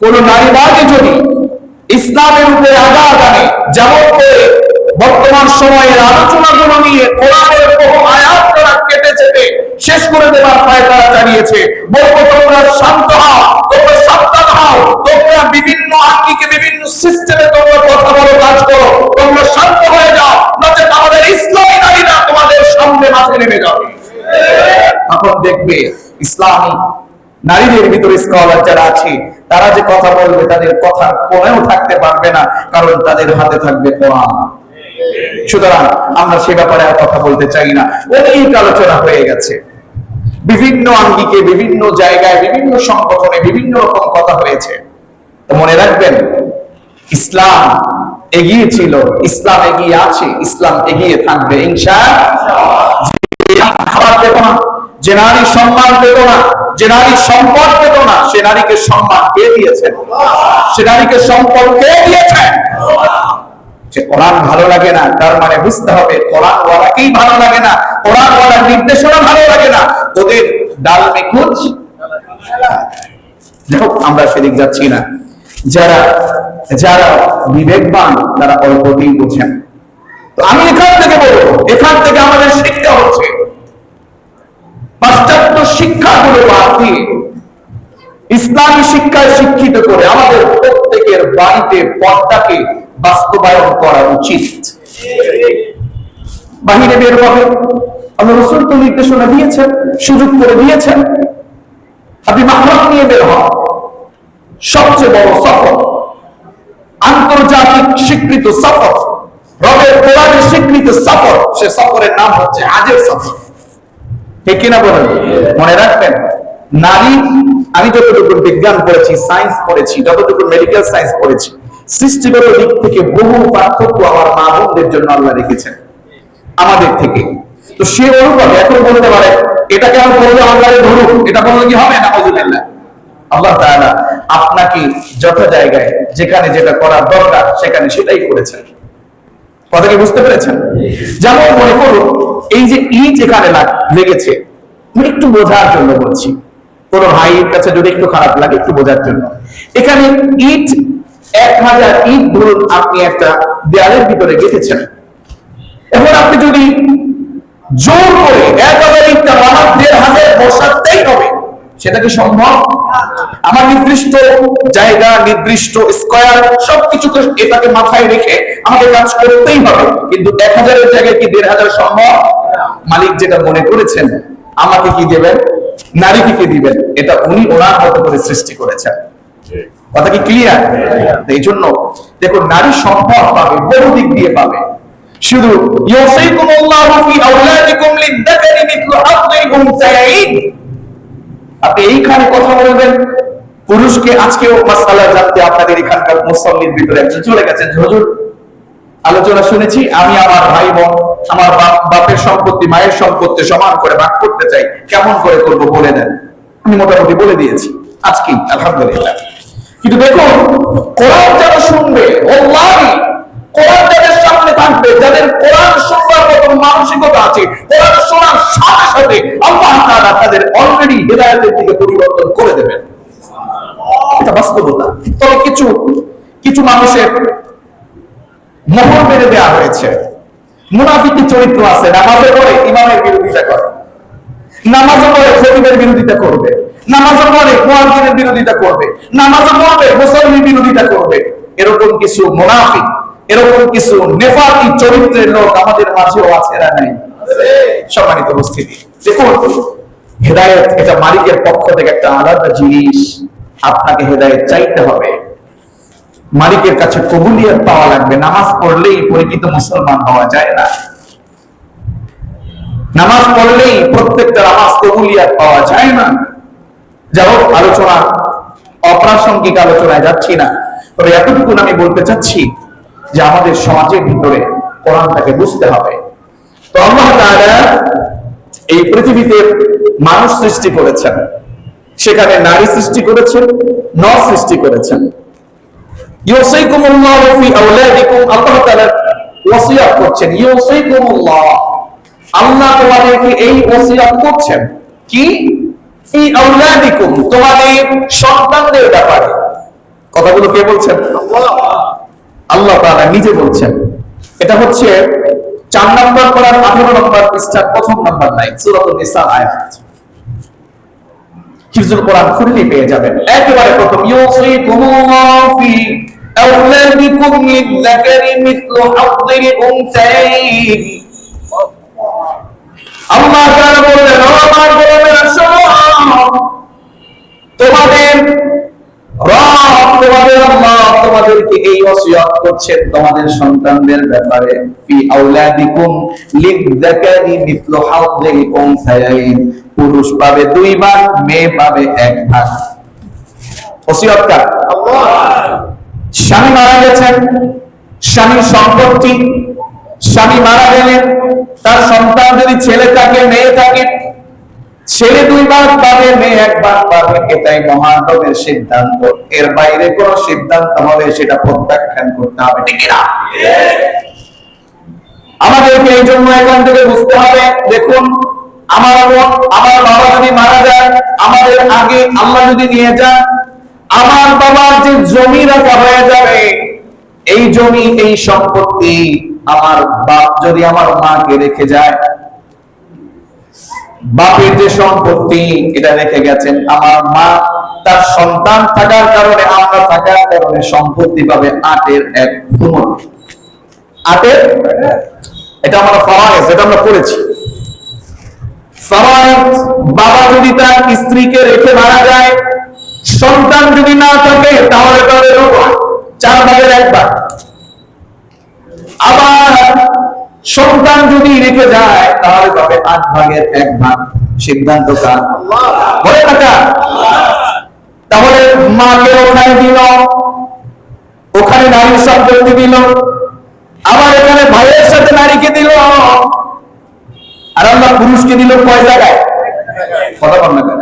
কোন নারীবাদী যদি ইসলামের উপরে আঘাত আনে, যেমন করে বর্তমান সময়ের আলোচনাগুলো নিয়ে কোরআনের বহু আয়াত তারা কেটে চেটে শেষ করে দেওয়ার পায় তারা চালিয়েছে বলব, তোমরা শান্ত হও, তোমরা সাবধান হও, তোমরা বিভিন্ন আঙ্গিকে, বিভিন্ন সিস্টেমে তোমরা কথা বলো, কাজ করো, তোমরা শান্ত হয়ে যাও নচেত আমাদের ইসলামী নারীরা তোমাদের সামনে মাঠে নেমে যাবে। তখন দেখবে, ইসলামী নারীদের ভিতরে স্কলার যারা আছে তারা যে কথা বলবে তাদের কথার কোনেও থাকতে পারবে না, কারণ তাদের হাতে থাকবে কোরআন। সুতরাং আমরা সে ব্যাপারে আর কথা বলতে চাই না। অনেক আলোচনা হয়ে গেছে। বিভিন্ন আঙ্গিকে, বিভিন্ন জায়গায়, বিভিন্ন সংগঠনে বিভিন্ন রকম কথা হয়েছে। মনে রাখবেন, ইসলাম এগিয়ে ছিল, ইসলাম এগিয়ে আছে, ইসলাম এগিয়ে থাকবে, ইনশা খাবার পেত না যে নারী সম্মান পেত না যে নারী সম্পদ পেত না সে নারীকে সম্মান কে দিয়েছেন সে নারীকে সম্পদ কে দিয়েছেন যে কোরআন ভালো লাগে না তার মানে বুঝতে হবে কোরআন ওয়ালাকেই ভালো লাগে না কোরআন ওয়ালার নির্দেশনা ভালো লাগে না। ওদের ডাল যাই হোক, আমরা সেদিক যাচ্ছি না। যারা যারা বিবেকবান তারা অল্পতেই বোঝেন। তো আমি এখান থেকে বলব এখান থেকে আমাদের শিক্ষা হচ্ছে। পাশ্চাত্য শিক্ষাগুলো বাদ দিয়ে ইসলামী শিক্ষায় শিক্ষিত করে আমাদের প্রত্যেকের বাড়িতে পর্দাকে বাস্তবায়ন করা উচিত। বাহিরে বের হবে। আল্লাহ রসুল তো নির্দেশনা দিয়েছেন, সুযোগ করে দিয়েছেন। আপনি মাহরাম নিয়ে বের হন। সবচেয়ে বড় সফর, আন্তর্জাতিক স্বীকৃত সফর, রবের কোরআনের স্বীকৃত সফর, সে সফরের নাম হচ্ছে হাজের সফর। ঠিক কিনা বলেন? মনে রাখবেন, নারী, আমি যতটুকু বিজ্ঞান পড়েছি সায়েন্স পড়েছি যতটুকু মেডিকেল সায়েন্স পড়েছি সৃষ্টিগত দিক থেকে বহু পার্থক্য আমার মা বোনদের জন্য আল্লাহ রেখেছেন, আমাদের থেকে। তো সে অনুপাতে এখন বলতে পারে এটা কেন করলে আল্লাহ ধরুক, এটা বললে কি হবে? না হজুবিল্লাহ আল্লাহ তাআলা আপনাকে যত জায়গায় যেখানে যেটা করার দরকার, সেখানে সেটাই করেছেন। কথা কি বুঝতে পেরেছেন? যেমন মনে করুন এই যে ইট এখানে লেগেছে একটু বোঝার জন্য বলছি। কোন ভাইয়ের কাছে যদি একটু খারাপ লাগে, একটু বোঝার জন্য। এখানে ইট, এক হাজার ইট ধরুন আপনি একটা দেয়ালের ভিতরে গেঁথেছেন। এখন আপনি যদি জোর করে এক হাজার ইটটা বানান, দেড় হাজার বসাতেই হবে। সেটা কি সম্ভব? আমার নির্দিষ্ট জায়গা, নির্দিষ্ট স্কোয়ার, সবকিছুকে এটাকে মাথায় রেখে আমাকে কাজ করতেই হবে। কিন্তু এক হাজারের জায়গায় কি দেড় হাজার সম্ভব? মালিক যেটা মনে করেছেন আমাকে কি দেবেন? নারীকে কি দিবেন? এটা উনি ওনার মতো করে সৃষ্টি করেছেন। কথা কি ক্লিয়ার এই জন্য দেখুন নারী সম্ভব পাবে বহু দিক দিয়ে পাবে। শুধু আপনি এইখানে কথা বলবেন পুরুষকে আজকেও মাসালা জানতে আপনাদের এখানকার মুসল্লির ভিতরে একজন চলে গেছেন। হুজুর আলোচনা শুনেছি, আমি আমার ভাই বোন আমার বাপ- বাপের সম্পত্তি, মায়ের সম্পত্তি সমান করে ভাগ করতে চাই, কেমন করে করব বলে দেন। আমি মোটামুটি বলে দিয়েছি, আজকেই, আলহামদুলিল্লাহ। কিন্তু দেখুন, কোরআন যারা শুনবে, ওল্লাহি, কোরআন যাদের সামনে থাকবে, যাদের কোরআন শুনবার মতো মানসিকতা আছে, কোরআন শোনার সাথে সাথে আল্লাহ তাআলা তাদের অলরেডি হেদায়েতের দিকে পরিবর্তন করে দেবেন। এটা বাস্তবতা। তবে কিছু কিছু মানুষের মোহর মেরে দেওয়া হয়েছে। মুনাফিকি চরিত্র আছে নামাজে পড়ে ইমামের বিরোধিতা করে। নামাজে পড়ে খতিবের বিরোধিতা করবে। নামাজে পড়ে মুয়াজ্জিনের বিরোধিতা করবে। নামাজে পড়বে মুসল্লির বিরোধিতা করবে। এরকম কিছু মুনাফিক, এরকম কিছু নেফাকি চরিত্রের লোক আমাদের মাঝেও আছে, এরা নাই। সম্মানিত উপস্থিতি, দেখুন, হেদায়েত এটা মালিকের পক্ষ থেকে একটা আলাদা জিনিস। আপনাকে হেদায়েত চাইতে হবে। মালিকের কাছে কবুলিয়ত পাওয়া লাগবে। নামাজ পড়লেই পরিচিত মুসলমান হওয়া যায় না। নামাজ পড়লেই প্রত্যেকটা নামাজ কবুলিয়াত পাওয়া যায় না। যা হোক, আলোচনা অপ্রাসঙ্গিক আলোচনায় যাচ্ছি না। তবে এতটুকু আমি বলতে চাচ্ছি যে আমাদের সমাজের ভিতরে কোরআনটাকে বুঝতে হবে। তো আল্লাহ তাআলা এই পৃথিবীতে মানুষ সৃষ্টি করেছেন। সেখানে নারী সৃষ্টি করেছেন ন সৃষ্টি করেছেন। কথাগুলো কে বলছেন? আল্লাহ নিজে বলছেন। এটা হচ্ছে চার নম্বর করার আঠারো নম্বর পৃষ্ঠার প্রথম নম্বর নাই সূরাতুন নিসা কোরআন খুললেই পেয়ে যাবেন। একেবারে প্রথম আওলাদিকুম লিযাকারি মিথলু হাদ্দিল উনসাইন আল্লাহ তাআলা বললেন আমার গোলামেরা তোমাদের রব, তোমাদের আল্লাহ তোমাদেরকে এই ওসিয়ত করছেন তোমাদের সন্তানদের ব্যাপারে। ফি আওলাদিকুম লিযাকারি মিথলু হাদ্দিল উনসাইন পুরুষ পাবে দুই ভাগ, মেয়ে পাবে এক ভাগ। ওসিয়ত কার? স্বামী মারা গেছেন, স্বামীর সম্পত্তি, স্বামী মারা গেলেন, তার সন্তান যদি ছেলে থাকে, মেয়ে থাকে, ছেলে দুই ভাগ পাবে, মেয়ে এক ভাগ পাবে, এটাই মহানবের সিদ্ধান্ত। এর বাইরে কোন সিদ্ধান্ত হবে, সেটা প্রত্যাখ্যান করতে হবে, ঠিক না আমাদেরকে এই জন্য এখান থেকে বুঝতে হবে, দেখুন, আমার আমার বাবা যদি মারা যায়, আমাদের আগে আল্লাহ যদি নিয়ে যান আমার বাবার যে জমি রাখা হয়ে যাবে, এই জমি, এই সম্পত্তি আমার বাপ যদি আমার মাকে রেখে যায়, বাপের যে সম্পত্তি এটা রেখে গেছেন, আমার মা তার সন্তান থাকার কারণে, আমরা থাকার কারণে সম্পত্তি পাবে আটের এক গুণ আটের? এটা আমরা ফরায়েজ এটা আমরা পড়েছি। ফরায়েজ বাবা যদি তার স্ত্রীকে রেখে মারা যায় সন্তান যদি না থাকে, তাহলে তাদের চার ভাগের এক ভাগ আবার সন্তান যদি রেখে যায়, তাহলে পাবে আট ভাগের এক ভাগ সিদ্ধান্ত তাহলে মাকে ওখানে দিল, ওখানে নারীর সম্পত্তি দিল, আবার এখানে ভাইয়ের সাথে নারীকে দিল। আর আমরা পুরুষকে দিল কয় জায়গায়? কথা বল না কেন?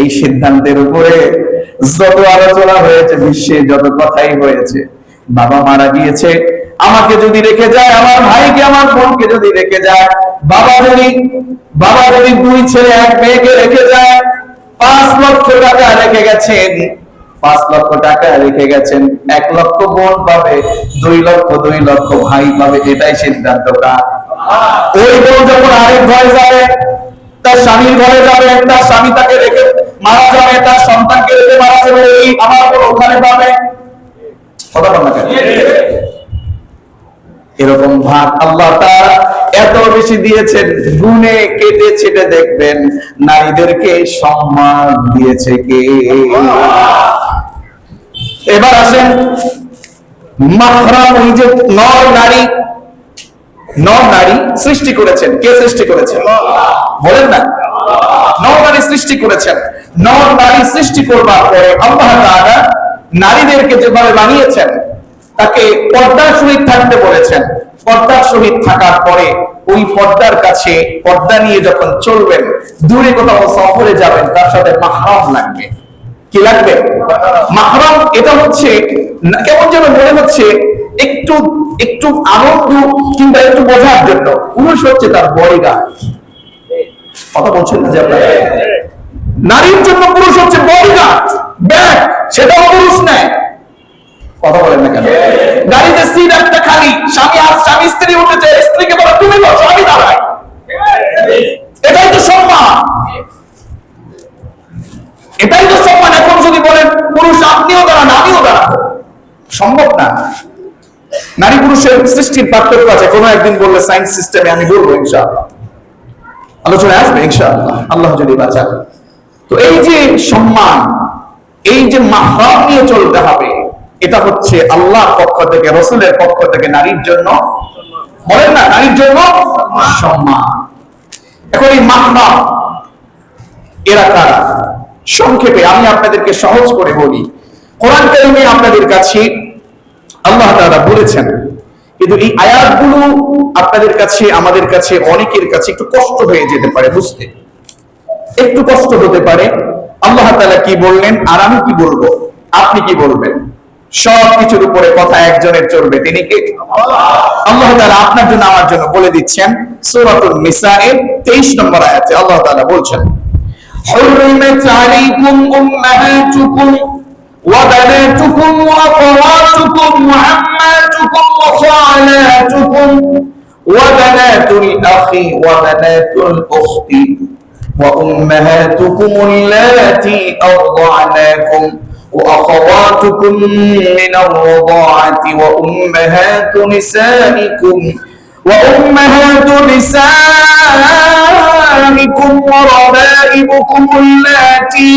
এই সিদ্ধান্তের উপরে যত আলোচনা হয়েছে, বিশ্বে যত কথাই হয়েছে, বাবা মারা গিয়েছে, আমাকে যদি রেখে যায়, আমার ভাইকে, আমার বোনকে যদি রেখে যায়, বাবা যদি বাবা যদি দুই ছেলে, এক মেয়েকে রেখে যায়, পাঁচ লক্ষ টাকা রেখে গেছেন, পাঁচ লক্ষ টাকা রেখে গেছেন, এক লক্ষ বোন পাবে, দুই লক্ষ দুই লক্ষ ভাই পাবে, এটাই সিদ্ধান্ত কার ওই বোন যখন আরেক ঘরে যাবে, তার স্বামীর ঘরে যাবে, তার স্বামী তাকে রেখে মারা যাবে, তার সন্তানকে রেখে মারা যাবে, এই আমার ওখানে পাবে? এরকম ভাগ আল্লাহ তাআলা এত বেশি দিয়েছেন গুনে কেটে ছেটে দেখবেন, নারীদেরকে সম্মান দিয়েছে কে? এবার আসেন, মাহরাম যে নর নারী নর নারী সৃষ্টি করেছেন। কে সৃষ্টি করেছেন? বলেন না। নর নারী সৃষ্টি করেছেন। নর নারী সৃষ্টি করবার পরে আল্লাহ তাআলা নারীদেরকে যেভাবে বানিয়েছেন, তাকে পর্দার সহিত থাকতে বলেছেন। পর্দার সহিত থাকার পরে ওই পর্দার কাছে পর্দা নিয়ে যখন চলবেন, দূরে কোথাও সফরে যাবেন, তার সাথে মাহরাম লাগবে। কি লাগবে? মাহরাম, এটা হচ্ছে কেমন যেন মনে হচ্ছে, একটু একটু আনন্দ কিংবা একটু বোঝার জন্য। পুরুষ হচ্ছে তার বডিগার্ড কথা বলছেন না যে আপনারা? নারীর জন্য পুরুষ হচ্ছে বডিগার্ড ব্যাগ সেটাও পুরুষ নেয়। কথা বলেন না কেন? গাড়িতে সিট একটা খালি, স্বামী আর স্বামী, স্ত্রী উঠেছে স্ত্রীকে বলে, তুমি বসো আমি দাঁড়াই। এটাই তো সম্মান। এটাই তো সম্মান। এখন যদি বলেন, পুরুষ, আপনিও দাঁড়ান, আমিও দাঁড়াবো। সম্ভব না। নারী পুরুষের সৃষ্টির পার্থক্য আছে। কোনো একদিন বললে সায়েন্স সিস্টেমে আমি বলব ইনশাআল্লাহ। আলোচনায় আসবে ইনশাআল্লাহ। আল্লাহ যদি বাঁচান। তো এই যে সম্মান, এই যে মাহরাম নিয়ে চলতে হবে, এটা হচ্ছে আল্লাহর পক্ষ থেকে, রসুলের পক্ষ থেকে নারীর জন্য, বলেন না, নারীর জন্য সম্মান। এখন এই মাহরাম এরা কারা? সংক্ষেপে আমি আপনাদেরকে সহজ করে বলি। কোরআন কারিমে আপনাদের কাছে আল্লাহ তাআলা বলেছেন, কিন্তু এই আয়াতগুলো আপনাদের কাছে, আমাদের কাছে অনেকের কাছে একটু কষ্ট হয়ে যেতে পারে, বুঝতে। একটু কষ্ট হতে পারে আল্লাহ তাআলা কি বললেন আর আমি কি বলবো আপনি কি বলবেন সব কিছুর উপরে কথা একজনের চলবে তিনি কে আল্লাহ তাআলা আপনার জন্য আমার জন্য বলে দিচ্ছেন সূরাতুন নিসাএর 23 নম্বর আয়াতে আল্লাহ তাআলা বলছেন حرمت عليكم أمهاتكم أمهاتكم وأخواتكم وعماتكم وخالاتكم وبنات الأخ وبنات الأخت وأمهاتكم اللاتي أرضعناكم وأخواتكم من الرضاعة وأمهات نسائكم وأمهات نسائكم وربائبكم اللاتي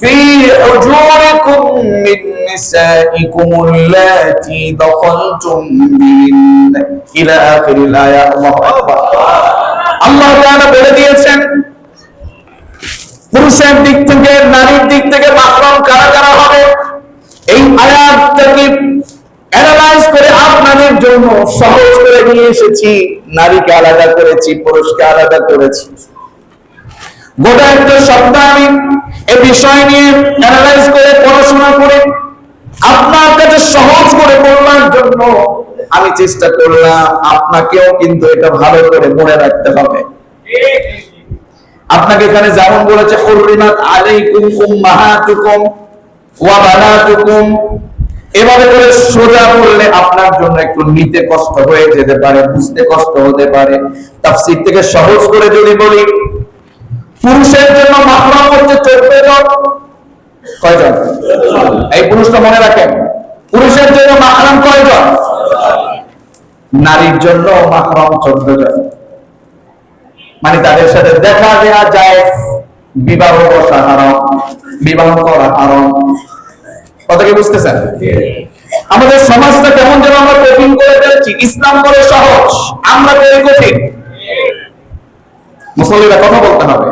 في حجوركم من نسائكم اللاتي دخلتم بهن إلى آخر الآية الله أكبر আল্লাহ তাআলা বলে দিয়েছেন পুরুষের দিক থেকে, নারীর দিক থেকে মাহরম কারা কারা হবে? এই আয়াতটাকে অ্যানালাইজ করে আপনাদের জন্য সহজ করে নিয়ে এসেছি। নারীকে আলাদা করেছি, পুরুষকে আলাদা করেছি। গোটা একটা সপ্তাহ আমি এ বিষয় নিয়ে অ্যানালাইজ করে, পড়াশোনা করে আপনার কাছে সহজ করে বলবার জন্য আমি চেষ্টা করলাম, আপনাকেও কিন্তু এটা ভালো করে মনে রাখতে হবে। আপনাকে এখানে যেমন বলেছে ওয়া বানাতুকুম। এভাবে করে সোজা বললে আপনার জন্য একটু নিতে কষ্ট হয়ে যেতে পারে, বুঝতে কষ্ট হতে পারে। তাফসীর থেকে সহজ করে যদি বলি, পুরুষের জন্য মাহরাম হচ্ছে চোদ্দ জন কয়জন? এই পুরুষটা মনে রাখেন, পুরুষের জন্য মাহরাম কয়জন? নারীর জন্য মাহরাম চোদ্দ জন মানে তাদের সাথে দেখা দেওয়া যায়। বিবাহ বসা হারাম বিবাহ করা হারাম কথা কি বুঝতেছেন? আমাদের সমাজটা কেমন যেন আমরা কঠিন করে ফেলছি। ইসলাম করে সহজ, আমরা করি কঠিন। মুসল্লিরা কথা বলতে হবে।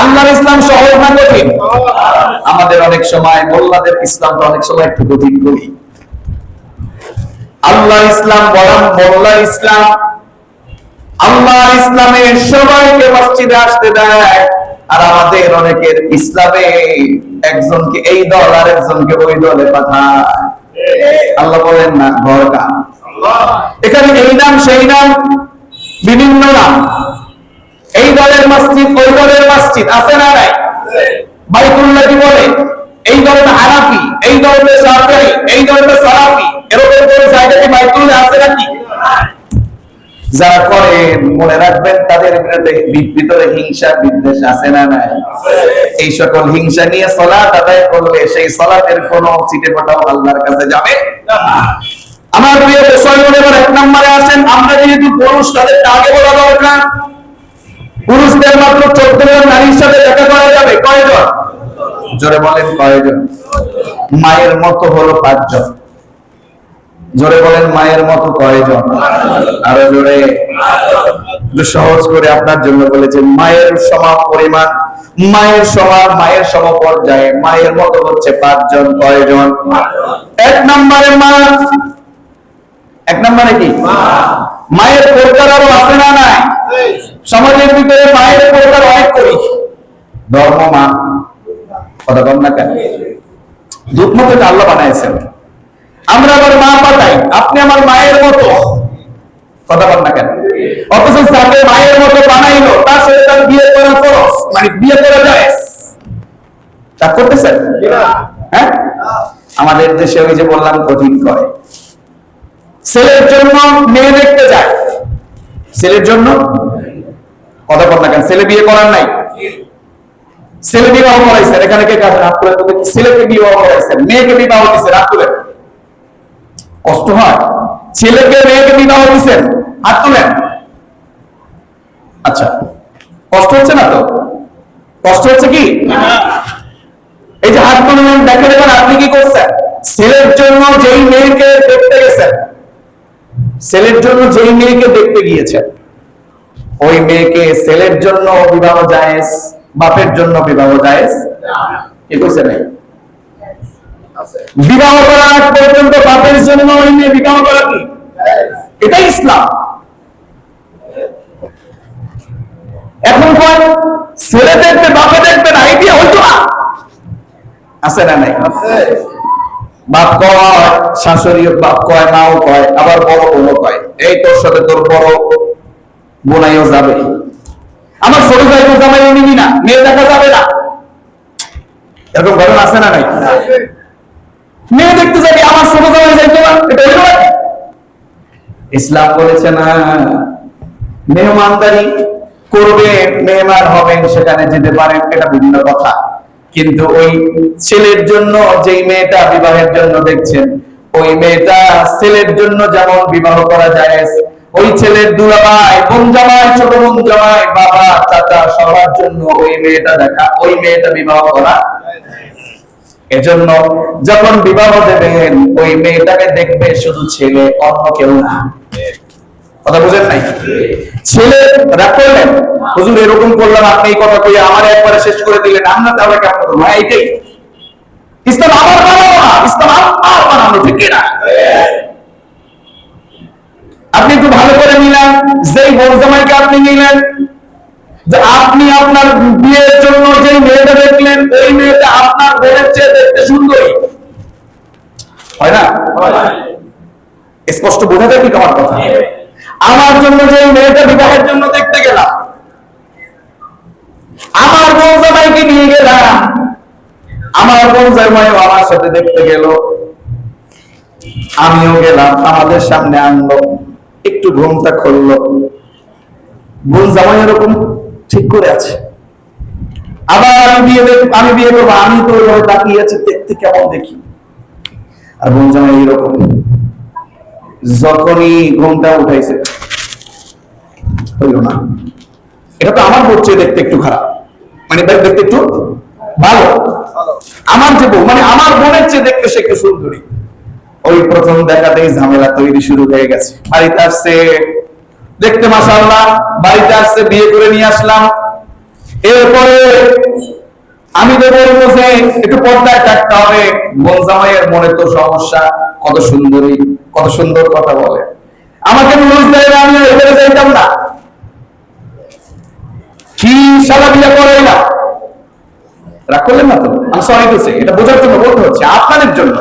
আল্লাহর ইসলাম সহজ না কঠিন? আমাদের অনেক সময় মোল্লাদের ইসলামটা অনেক সময় একটু কঠিন করি। আল্লাহ ইসলাম বরং মোল্লা ইসলাম আল্লাহ ইসলামে সবাইকে মসজিদে আসতে দেয়। আর আমাদের অনেকের ইসলামে একজনকে এই দল আর একজনকে ওই দলে পাঠায়। আল্লাহ বলেন না ঘরটা এখানে এই নাম, সেই নাম, বিভিন্ন নাম। এই দলের মসজিদ, ওই দলের মসজিদ আছে না নাই? বলে, এই দলটা হানাফি এই দলটা শাফিঈ এই দলটা সালাফি। এরকম করে জায়গা কি বাইতুল্লাহ আছে নাকি? যারা করে, মনে রাখবেন, তাদের ভিতরে হিংসা, বিদ্বেষ আছে না নাই? এই সকল হিংসা নিয়ে সলাৎ আদায় করলে সেই সলাতের কোন সিটে ফোটাও আল্লাহর কাছে যাবে আমার প্রিয় বিষয় মনে এক নম্বরে আছেন আমরা যেহেতু পুরুষ, তাদের আগে বলা দরকার। পুরুষদের মাত্র চোদ্দ জন নারীর সাথে দেখা করা যাবে, কয়জন? জোরে বলেন, কয়জন? মায়ের মতো হলো পাঁচজন। জোরে বলেন মায়ের মতো কয়জন? আরও জোরে। সহজ করে আপনার জন্য বলেছে মায়ের সম পরিমাণ মায়ের সমান মায়ের সম পর্যায়ে মায়ের মতো হচ্ছে পাঁচজন কয়জন? এক নম্বরে মা। এক নম্বরে কি? মায়ের প্রকার আরও আছে না নাই? সমাজের ভিতরে মায়ের প্রকার অনেক করি। ধর্ম মা। কথা কম না কেন? দুধ মতো আল্লাহ বানাইছেন। আমরা আবার মা পাঠাই আপনি আমার মায়ের মতো। কথা বল না কেন? অথচ যাকে মায়ের মতো বানাইলো তার সাথে তার বিয়ে করা খরচ মানে বিয়ে করা যায়। তা করতেছেন? হ্যাঁ? আমাদের দেশে ওই যে বললাম কঠিন করে। ছেলের জন্য মেয়ে দেখতে যায়। ছেলের জন্য? কথা বল না কেন? ছেলে বিয়ে করার নাই। ছেলে বিবাহ করাইছেন। এখানে কে কাছে হাত তুলে তো দেখি ছেলেকে বিবাহ করাইছেন? মেয়েকে বিবাহ দিচ্ছে হাত তুলে কষ্ট হয়। ছেলেকে মেয়েকে বিবাহ দিচ্ছেন হাত তুলেন। আচ্ছা কষ্ট হচ্ছে না তো? কষ্ট হচ্ছে কি? এই যে হাত তুললেন দেখে দেখেন আপনি কি করছেন? ছেলের জন্য যেই মেয়েকে দেখতে গেছেন, ছেলের জন্য যেই মেয়েকে দেখতে গিয়েছেন, ওই মেয়েকে ছেলের জন্য বিবাহ জায়েজ, বাপের জন্য বিবাহ জায়েজ? কি নাই বিবাহ করার আগ পর্যন্ত বাপের জন্য মেয়ে বিবাহ করা কি? এটাই ইসলাম। এখন কয় ছেলে দেখবে বাপে দেখবে না এই বিয়ে হইতো না। আছে না নাই? বাপ কয় শাশুড়ি বাপ কয় মাও কয় আবার বড় বোনও কয়। এই তোর সাথে তোর বড় বোনাইও যাবে। আমার ছোট যাইবো জামাইও নিবি না মেয়ে দেখা যাবে না। এরকম ঘটনা আছে না নাই? মেয়ে দেখতে যাবি, আমার ছোট জামাই যাইতো না এটা ইসলাম বলেছে না, মেহমানদারি করবে, মেহমান হবেন, সেখানে যেতে পারেন, এটা বিভিন্ন কথা। কিন্তু ওই ছেলের জন্য, যেই মেয়েটা বিবাহের জন্য দেখছেন, ওই মেয়েটা ছেলের জন্য যেমন বিবাহ করা যায়, ওই ছেলের দুলাভাই, বোন জামাই, ছোট বোন জামাই, বাবা, চাচা সবার জন্য ওই মেয়েটা দেখা, ওই মেয়েটা বিবাহ করা এজন্য যখন বিবাহ দেবেন, ওই মেয়েটাকে দেখবে শুধু ছেলে, অন্য কেউ না। কথা বুঝেন নাই? ছেলে হুজুর, এরকম করলাম, আপনি এই কথা কই আমার একবারে শেষ করে দিলেন। আমরা তাহলে কেমন করব? হ্যাঁ এইটাই। ইসলাম আমার বানাবো না। ইসলাম আমার ঠিক না আপনি একটু ভালো করে নিলেন যেই বউ জামাইকে আপনি নিলেন যে আপনি আপনার বিয়ের জন্য যে মেয়েটা দেখলেন, ওই মেয়েটা আপনার বোনের চেয়ে দেখতে সুন্দরী। হয় না? স্পষ্ট বোঝা যায় কি আমার কথা? আমার জন্য যে মেয়েটা বিবাহের জন্য দেখতে গেলাম, আমার বোন জামাইকে নিয়ে গেলাম, আমার বোন জামাইও আমার সাথে দেখতে গেল। আমিও গেলাম, আমাদের সামনে আনলো, একটু ঘুমটা খুললো। বোন জামাই এরকম ঠিক করে আছে। আবার আমি বিয়ে আমি বিয়ে করব, আমি তো ওইভাবে তাকিয়ে আছি, দেখতে কেমন দেখি। আর বোন জামাই এরকম যখনই ঘুমটা উঠাইছে, হইল না। এটা তো আমার চেয়ে দেখতে একটু খারাপ। মানে দেখ- দেখতে একটু ভালো। আমার যে বউ মানে আমার বোনের চেয়ে দেখতে সে একটু সুন্দরী। ওই প্রথম দেখাতেই ঝামেলা তৈরি শুরু হয়ে গেছে। বাড়িতে আসছে দেখতে মাসাল্লাহ বাড়িতে আসছে বিয়ে করে নিয়ে আসলাম। এরপরে আমি তো বলব যে একটু পর্দায় থাকতে হবে। বোন জামাইয়ের মনে তো সমস্যা কত সুন্দরী কত সুন্দর কথা বলে। আমাকে দেয় না, আমি এবারে যাইতাম না। কি সালা করে না রাগ করলেন না তো? আমি সরি এটা বোঝার জন্য বলতে হচ্ছে আপনাদের জন্য।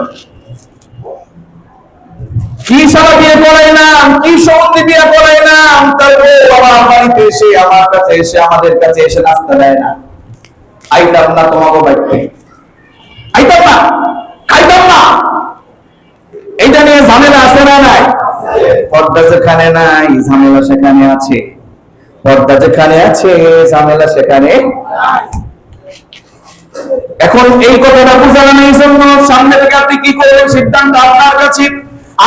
কি সালা বিয়ে করাইলাম কি সম্বন্ধে ঝামেলা নাই? ঝামেলা সেখানে আছে। পর্দা যেখানে আছে, ঝামেলা সেখানে এখন এই কথাটা বোঝানো জন্য সামনে থেকে আপনি কি করবেন সিদ্ধান্ত আপনার কাছে?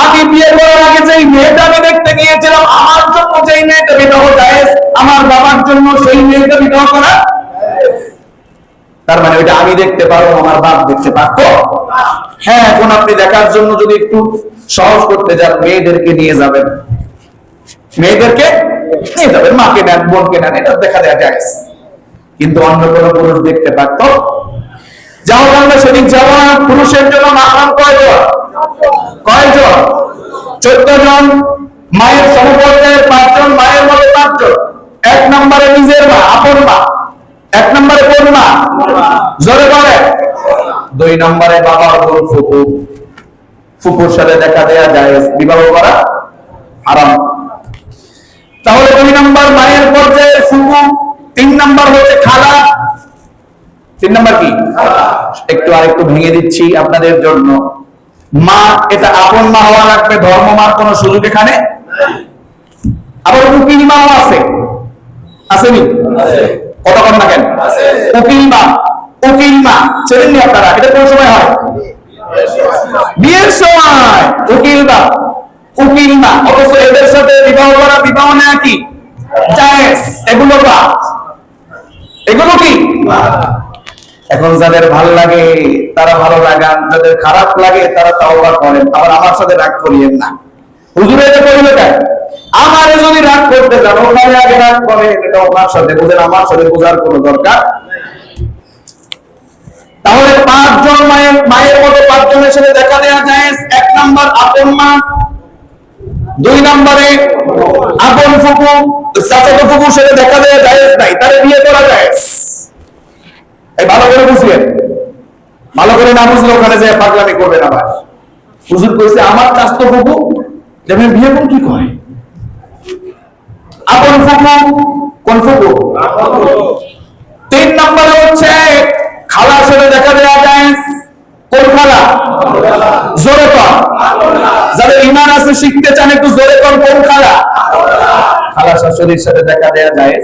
আগে বিয়ে করার আগে যেই মেয়েটা আমি দেখতে গিয়েছিলাম, আমার জন্য যেই মেয়েটা বিবাহ জায়েজ আমার বাবার জন্য সেই মেয়েটা বিবাহ করা? তার মানে ওইটা আমি দেখতে আমার বাপ দেখতে পারতো হ্যাঁ এখন আপনি দেখার জন্য যদি একটু সহজ করতে যান, মেয়েদেরকে নিয়ে যাবেন। মেয়েদেরকে নিয়ে যাবেন, মাকে নেন, বোনকে নেন, এটা দেখা যায় কিন্তু অন্য কোনো পুরুষ দেখতে পারত? যাও আমরা সেদিন না পুরুষের জন্য মাহরাম চোদ্দ জন মায়ের সমপর্যায়ের পাঁচজন, মায়ের মধ্যে পাঁচজন। এক নম্বরে নিজের মা, আপন মা। এক নম্বরে কোন মা? জোরে বলে। দুই নম্বরে বাবা বোন ফুপু। ফুপুর সাথে দেখা দেয়া যায় বিবাহ করা আরাম তাহলে দুই নম্বর মায়ের পর্যায়ে ফুপু, তিন নম্বর হচ্ছে খালা। তিন নম্বর কি? একটু আরেকটু ভেঙে দিচ্ছি আপনাদের জন্য। মা, এটা আপন মা হওয়া লাগবে, ধর্ম মার কোন সুযোগ এখানে আবার উকিল মাও আছে। আসেনি? কতক্ষণ না কেন? উকিল মা উকিল মা চেনেননি আপনারা? এটা কোন সময় হয়? বিয়ের সময়। উকিল মা উকিল মা। অথচ এদের সাথে বিবাহ করা, বিবাহ নেওয়া কি? জায়েজ। এগুলো বা এগুলো কি? এখন যাদের ভালো লাগে, তারা ভালো লাগান যাদের খারাপ লাগে, তারা তাওবা করেন। আবার আমার সাথে রাগ করিয়েন না। হুজুর এটা করিল কেন? আমার যদি রাগ করতে যান ওখানে আগে রাগ করেন, এটা ওনার সাথে বুঝেন, আমার সাথে বোঝার কোনো দরকার? তাহলে পাঁচজন মায়ের মায়ের মতো পাঁচজনের সাথে দেখা দেওয়া যায় এক নাম্বার আপন মা, দুই নম্বরে আপন ফুকু চাচাতো ফুকুর সাথে দেখা দেওয়া যায় নাই, তারে বিয়ে করা যায় এই ভালো করে বুঝলেন। ভালো করে না বুঝলে ওখানে যে পাগলামি করবেন আবার। হুজুর কইছে, আমার চাস্ত ফুকু যেমন বিয়ে কোন কি কয়? আপন ফুকু কোন ফুকু তিন নম্বরে হচ্ছে খালার সাথে দেখা দেওয়া যায় কোন খালা জোরে কর যাদের ইমান আছে, শিখতে চান, একটু জোরে কর কোন খালা? খালা শাশুড়ির সাথে দেখা দেয়া যায়।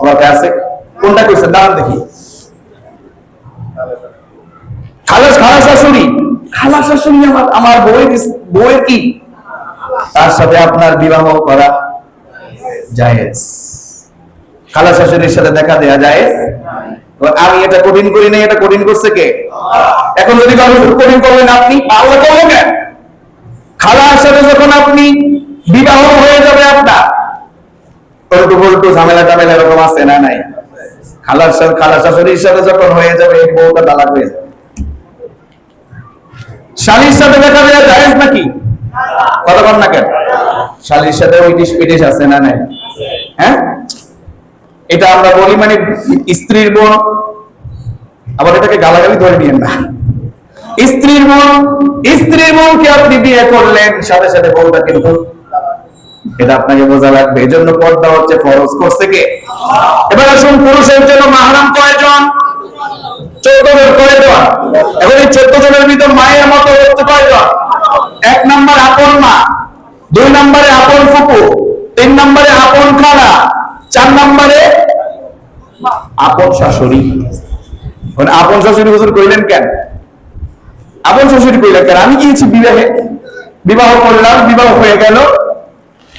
আবার আছে? কোনটা কইছে? দাঁড়ান দেখি। খালা খালা শাশুড়ি। খালা শাশুড়ি আমার আমার বউয়ের বউয়ের কি? তার সাথে আপনার বিবাহ করা জায়েজ। খালা শাশুড়ির সাথে দেখা দেয়া জায়েজ। আমি এটা কঠিন করি নাই এটা কঠিন করছে কে? এখন যদি কঠিন করবেন আপনি আল্লাহ করব কেন? খালার সাথে যখন আপনি বিবাহ হয়ে যাবে আপনার পল্টু পল্টু ঝামেলা টামেলা এরকম আছে না নাই? খালার সাথে খালা শাশুড়ির সাথে যখন হয়ে যাবে এই বউটা তালাক হয়ে যাবে। শালির সাথে দেখা দেওয়া জায়েজ নাকি? কথা বল না কেন? শালির সাথে পিটিস আছে না নাই? হ্যাঁ? এটা আমরা বলি মানে স্ত্রীর বোন, আবার এটাকে গালাগালি ধরে নিয়েন না। স্ত্রীর স্ত্রীর আপনি বিয়ে করলেন, সাথে সাথে বউটা কিন্তু এটা আপনাকে বোঝা লাগবে। এই জন্য পর্দা হচ্ছে ফরজ। করছে কে? এবার আসুন পুরুষের জন্য মাহারাম কয়জন? চোদ্দ জন কয়জন এবার এই চোদ্দ জনের ভিতর মায়ের মতো হচ্ছে কয়জন এক নম্বর আপন মা, দুই নম্বরে আপন ফুপু, তিন নম্বরে আপন খালা, চার নম্বরে আপন শাশুড়ি। মানে আপন শাশুড়ি হুজুর কইলেন কেন? আপন শাশুড়ি কইলেন কেন? আমি গিয়েছি বিবাহে। বিবাহ করলাম, বিবাহ হয়ে গেল।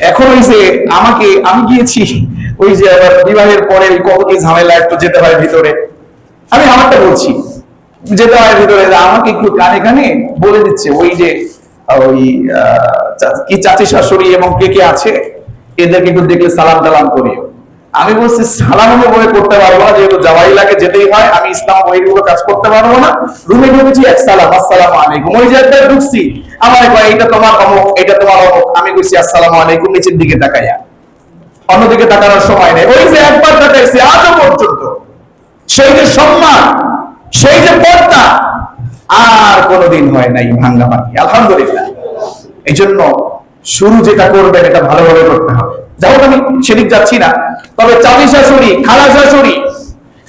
এখন হইছে আমাকে, আমি গিয়েছি, ওই যে আবার বিবাহের পরে ওই কত ঝামেলা, একটু যেতে হয় ভিতরে। আমি আমারটা বলছি। যেতে হয় ভিতরে আমাকে একটু কানে কানে বলে দিচ্ছে, ওই যে, ওই কি চাচি শাশুড়ি এবং কে কে আছে, এদেরকে একটু দেখলে সালাম টালাম করিও। আমি বলছি, সালাম আমি বলে করতে পারব না, যেহেতু জামাই লাগে, যেতেই হয়, আমি ইসলাম বহির্ভূত কাজ করতে পারব না। রুমে ঢুকেছি, এক সালাম, আসসালাম আলাইকুম। ওই যে একটা ঢুকছি আমার কয় এটা তোমার অমুক, এটা তোমার অমুক। আমি কইছি আসসালামু আলাইকুম, নিচের দিকে তাকাইয়া। অন্যদিকে তাকানোর সময় নেই। ওই যে একবার তাকাইছি, আজও পর্যন্ত। সেই যে সম্মান, সেই যে পর্দা, আর কোনোদিন হয় নাই ভাঙ্গা ভাঙ্গি আলহামদুলিল্লাহ। এই জন্য শুরু যেটা করবেন, এটা ভালোভাবে করতে হবে। যাই হোক, আমি সেদিক যাচ্ছি না। তবে চাবি শাশুড়ি, খালা শাশুড়ি,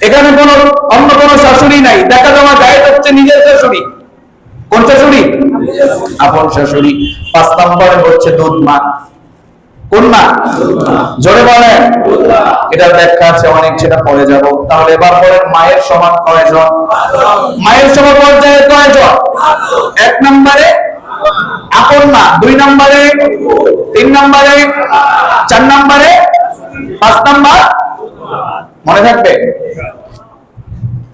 এখানে কোনো, অন্য কোনো শাশুড়ি নাই। দেখা যাওয়া গায়ে হচ্ছে নিজের শাশুড়ি। কোন শাশুড়ি? আপন শাশুড়ি। পাঁচ নম্বরে হচ্ছে দুধ মা। কোন মা জোরে বলেন। অনেক সেটা পরে যাব। তাহলে এবার মায়ের সমান মায়ের চার পাঁচ মনে থাকবে?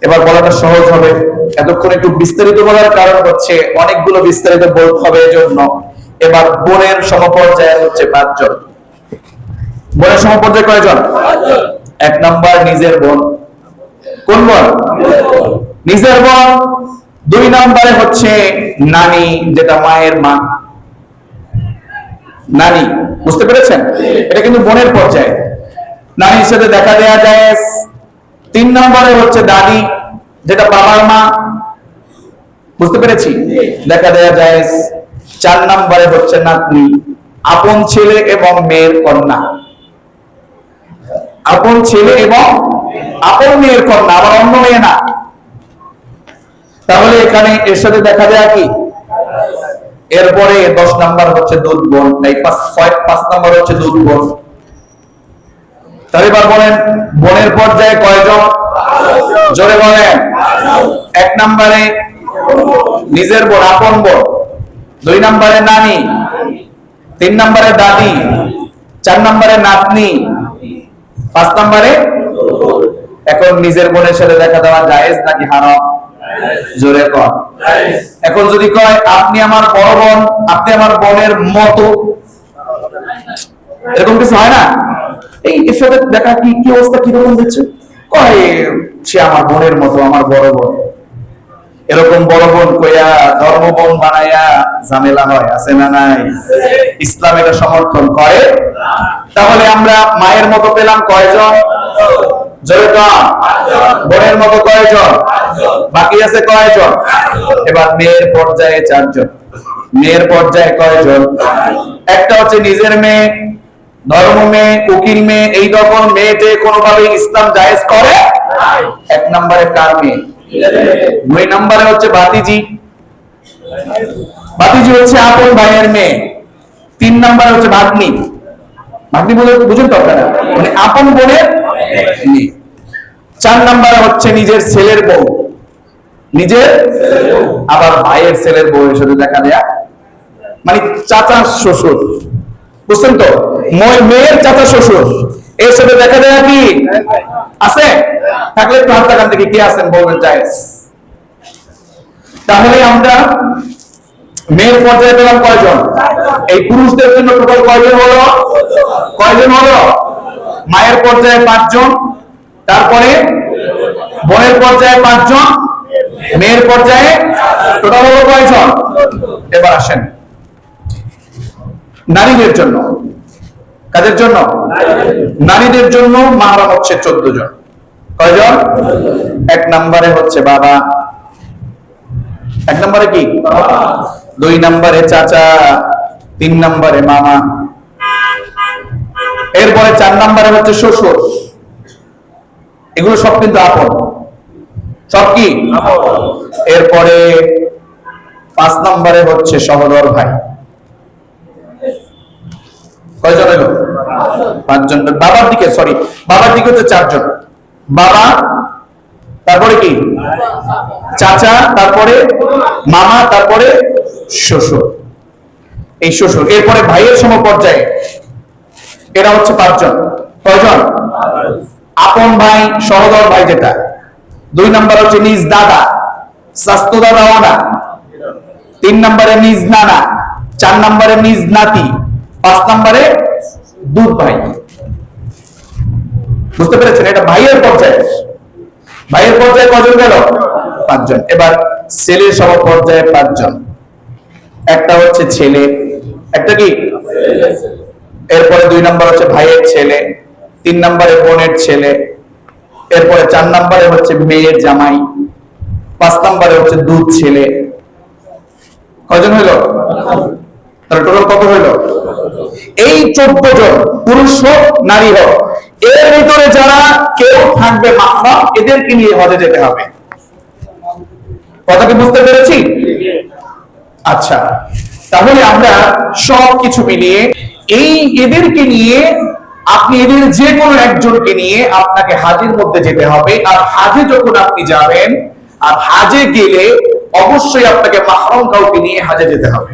এবার বলাটা সহজ হবে। এতক্ষণ একটু বিস্তারিত বলার কারণ হচ্ছে, অনেকগুলো বিস্তারিত বলতে হবে এজন্য। এবার বোনের সমপর্যায়ে হচ্ছে পাঁচজন। বোনের সমপর্যায়ে কয়জন? এক নাম্বার নিজের বোন। কোন বোন? নিজের বোন। দুই নম্বরে হচ্ছে নানি, যেটা মায়ের মা। নানি, বুঝতে পেরেছেন? এটা কিন্তু বোনের পর্যায়ে। নানির সাথে দেখা দেয়া যায়। তিন নম্বরে হচ্ছে দাদি, যেটা বাবার মা। বুঝতে পেরেছি? দেখা দেয়া যায়। চার নম্বরে হচ্ছে নাতনি, আপন ছেলে এবং মেয়ের কন্যা। আপন ছেলে এবং আপন মেয়ের কন্যা, আবার অন্য মেয়ে না। তাহলে এখানে এর সাথে দেখা যায় কি? এরপরে দশ নাম্বার হচ্ছে দুধ বোন ছয়, পাঁচ নাম্বার হচ্ছে দুধ বোন তাহলে এবার বলেন, বোনের পর্যায়ে কয়জন? জোরে বলেন। এক নম্বরে নিজের বোন, আপন বোন। দুই নম্বরে নানি। তিন নম্বরে দাদি। চার নম্বরে নাতনি। পাঁচ নম্বরে, এখন নিজের বোনের সাথে দেখা দেওয়া জায়েজ নাকি হারাম? জোরে কর এখন যদি কয়, আপনি আমার বড় বোন, আপনি আমার বোনের মতো। এরকম কিছু হয় না? এই এর সাথে দেখা কি কি অবস্থা কীরকম দিচ্ছে কয়, সে আমার বোনের মতো, আমার বড় বোন এরকম বড় বোন কইয়া, ধর্ম বোন বানাইয়া ঝামেলা হয়, আছে না নাই? ইসলাম এটা সমর্থন করে? তাহলে আমরা মায়ের মতো পেলাম কয়জন? বোনের মতো কয়জন? বাকি আছে কয়জন? এবার মেয়ের পর্যায়ে চারজন। মেয়ের পর্যায়ে কয়জন? একটা হচ্ছে নিজের মেয়ে, ধর্ম মেয়ে, উকিল মেয়ে, এই রকম মেয়েতে কোনোভাবে ইসলাম জায়েজ করে? এক নম্বরে কার মেয়ে? দুই নম্বরে হচ্ছে বাতিজি। হচ্ছে আপন ভাইয়ের মেয়ে। তিন হচ্ছে ভাগ্নি। ভাগ্নি বলে তো আপনারা। মানে আপন। চার নাম্বারে হচ্ছে নিজের ছেলের বউ। নিজের আবার ভাইয়ের ছেলের বউয়ের সাথে দেখা দেয়া। মানে চাচা শ্বশুর। বুঝছেন তো? মেয়ের চাচা শ্বশুর। এর সাথে দেখা দেয়া কি? আছে? থাকলে একটু হাত দেখান থেকে কে আছেন, বলবেন জায়েজ। তাহলে আমরা মেয়ের পর্যায়ে পেলাম কয়জন? এই পুরুষদের জন্য টোটাল কয়জন হলো? কয়জন হলো? মায়ের পর্যায়ে পাঁচজন, তারপরে বোনের পর্যায়ে পাঁচজন, মেয়ের পর্যায়ে টোটাল হলো কয়জন? এবার আসেন, নারীদের জন্য। কাদের জন্য? নারীদের জন্য মাহারাম হচ্ছে চোদ্দ জন। কয়জন? এক নম্বরে হচ্ছে বাবা। এক নম্বরে কি? দুই নম্বরে চাচা তিন নম্বরে মামা। এরপরে চার নম্বরে হচ্ছে শ্বশুর। এগুলো সব কিন্তু আপন। সব কি? এরপরে পাঁচ নম্বরে হচ্ছে সহদর ভাই। কয়জন এলো পাঁচজন। বাবার দিকে সরি বাবার দিকে হচ্ছে চারজন। বাবা, তারপরে কি? চাচা, তারপরে মামা, তারপরে শ্বশুর। এই শ্বশুর, এরপরে ভাইয়ের সম পর্যায়ে এরা হচ্ছে পাঁচজন। কয়জন? আপন ভাই, সহদর ভাই যেটা। দুই নাম্বার হচ্ছে নিজ দাদা স্বাস্থ্য দাদাও না। তিন নম্বরে নিজ নানা, চার নম্বরে নিজ নাতি। পাঁচ নম্বরে দুধ ভাই। বুঝতে পেরেছেন? এটা ভাইয়ের পর্যায়ে। ভাইয়ের পর্যায়ে কজন গেল? পাঁচজন। এবার ছেলের সব পর্যায়ে পাঁচজন। একটা হচ্ছে ছেলে, একটা কি? এরপরে দুই নম্বর হচ্ছে ভাইয়ের ছেলে, তিন নম্বরে বোনের ছেলে, এরপরে চার নম্বরে হচ্ছে মেয়ের জামাই, পাঁচ নম্বরে হচ্ছে দুধ ছেলে। কজন হইল? তাহলে টোটাল কত হইল? এই চোদ্দ জন, পুরুষ হোক, নারী হোক, এর ভিতরে যারা কেউ থাকবে মাহরাম এদেরকে নিয়ে হজে যেতে হবে। কথা কি বুঝতে পেরেছি? আচ্ছা তাহলে আমরা সব কিছু মিলিয়ে এই এদেরকে নিয়ে, আপনি এদের যে কোনো একজনকে নিয়ে আপনাকে হাজের মধ্যে যেতে হবে। আর হাজে যখন আপনি যাবেন, আর হাজে গেলে অবশ্যই আপনাকে মাহরম কাউকে নিয়ে হাজে যেতে হবে।